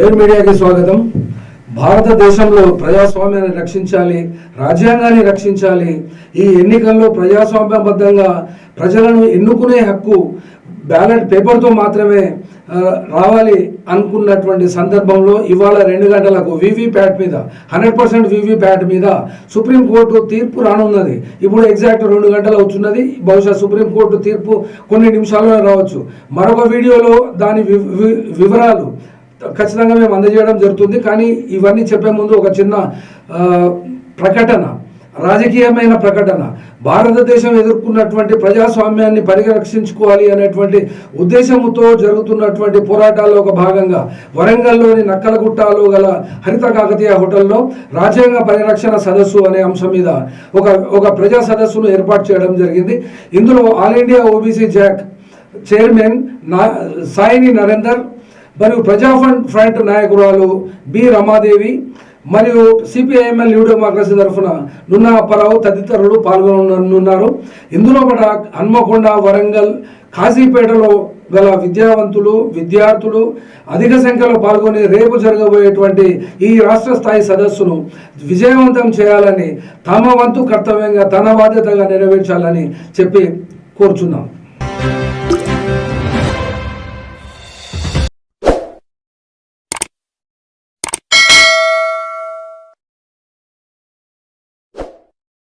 Fair మీడియాకి స్వాగతం. భారతదేశంలో ప్రజాస్వామ్యాన్ని రక్షించాలి రాజ్యాంగాన్ని రక్షించాలి. ఈ ఎన్నికల్లో ప్రజాస్వామ్యబద్ధంగా ప్రజలను ఎన్నుకునే హక్కు బ్యాలెట్ పేపర్తో మాత్రమే రావాలి అనుకున్నటువంటి సందర్భంలో ఇవాళ రెండు గంటలకు వీవీప్యాట్ మీద హండ్రెడ్ పర్సెంట్ వీవీప్యాట్ మీద సుప్రీంకోర్టు తీర్పు రానున్నది. ఇప్పుడు ఎగ్జాక్ట్ రెండు గంటలు అవుతున్నది. బహుశా సుప్రీంకోర్టు తీర్పు కొన్ని నిమిషాల్లో రావచ్చు. మరొక వీడియోలో దాని వి- వి- వివరాలు. ఖచ్చితంగా మేము అందజేయడం జరుగుతుంది. కానీ ఇవన్నీ చెప్పే ముందు ఒక చిన్న ప్రకటన రాజకీయమైన ప్రకటన. భారతదేశం ఎదుర్కొన్నటువంటి ప్రజాస్వామ్యాన్ని పరిరక్షించుకోవాలి అనేటువంటి ఉద్దేశంతో జరుగుతున్నటువంటి పోరాటాల్లో ఒక భాగంగా వరంగల్లోని నక్కలగుట్టలో గల హరిత కాకతీయ హోటల్లో రాజ్యాంగ పరిరక్షణ సదస్సు అనే అంశం మీద ఒక ఒక ప్రజా సదస్సును ఏర్పాటు చేయడం జరిగింది. ఇందులో all India OBC JAC chairman నా సాయిని నరేందర్ మరియు ప్రజా ఫండ్ ఫ్రంట్ నాయకురాలు బి రమాదేవి మరియు సిపిఐఎంఎల్ న్యూ డెమోక్రసీ తరఫున నున్నా అప్పారావు తదితరులు పాల్గొననున్నారు. ఇందులో కూడా హన్మకొండ వరంగల్ కాశీపేటలో గల విద్యావంతులు విద్యార్థులు అధిక సంఖ్యలో పాల్గొని రేపు జరగబోయేటువంటి ఈ రాష్ట్ర స్థాయి సదస్సును విజయవంతం చేయాలని తమ వంతు కర్తవ్యంగా తన బాధ్యతగా నెరవేర్చాలని చెప్పి కోరుచున్నాం.